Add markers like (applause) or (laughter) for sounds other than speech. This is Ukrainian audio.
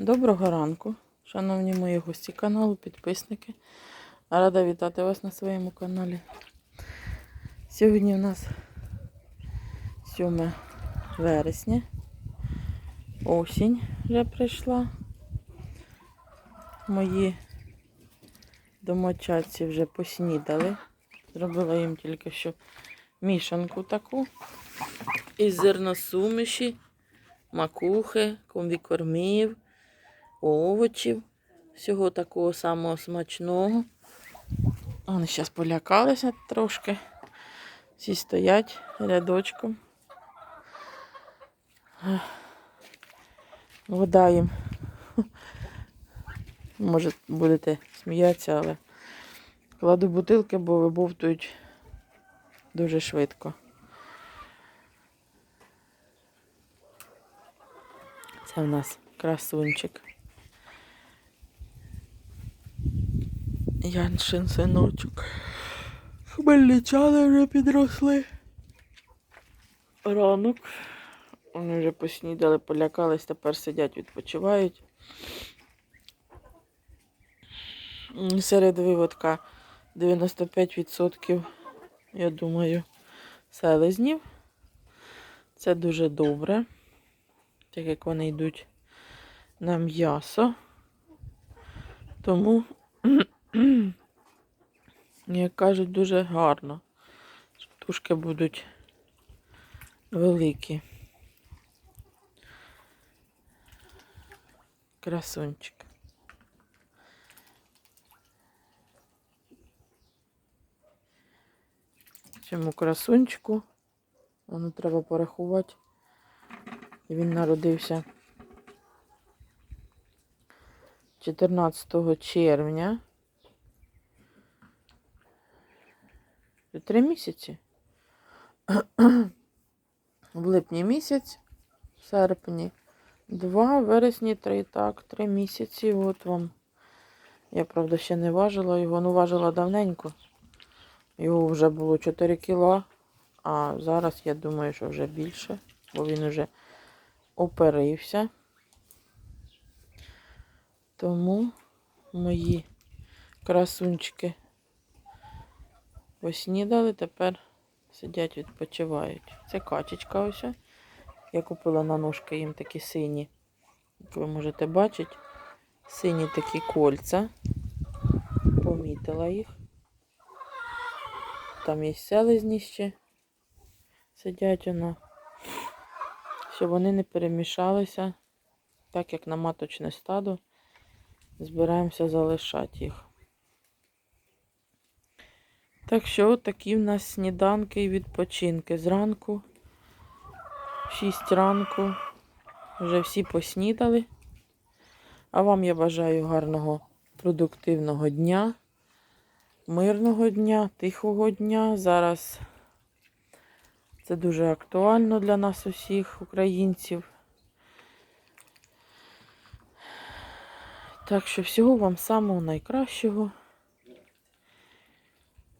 Доброго ранку, шановні мої гості каналу, підписники. Рада вітати вас на своєму каналі. Сьогодні у нас 7 вересня. Осінь вже прийшла. Мої домочадці вже поснідали. Зробила їм тільки що мішанку таку із зерносуміші, макухи, комбікормів, овочів, всього такого самого смачного. Вони зараз полякалися трошки. Всі стоять рядочком. Вода їм. Може, будете сміятися, але кладу бутилки, бо вибовтують дуже швидко. Це в нас красунчик. Яншин синочок. Хмельничани вже підросли. Ранок. Вони вже поснідали, полякались, тепер сидять, відпочивають. Серед виводка 95%, я думаю, селезнів. Це дуже добре, так як вони йдуть на м'ясо. Тому, (clears throat) як кажуть, дуже гарно. Тушки будуть великі. Красунчик. Цьому красунчику, воно треба порахувати. І він народився 14 червня. Три місяці. В липні місяць, в серпні. Два, вересні три, так, три місяці. От вам. Я, правда, ще не важила його, ну важила давненько. Його вже було 4 кіла, а зараз я думаю, що вже більше, бо він вже оперився. Тому мої красунчики поснідали, тепер сидять, відпочивають. Це качечка ось. Я купила на ножки їм такі сині, як ви можете бачити, сині такі кольця. Помітила їх. Там є селезні ще сидять воно. Щоб вони не перемішалися, так як на маточне стадо, збираємося залишати їх. Так що такі в нас сніданки і відпочинки. Зранку, в 6 ранку, вже всі поснідали. А вам я бажаю гарного продуктивного дня, мирного дня, тихого дня. Зараз це дуже актуально для нас усіх, українців. Так що всього вам самого найкращого.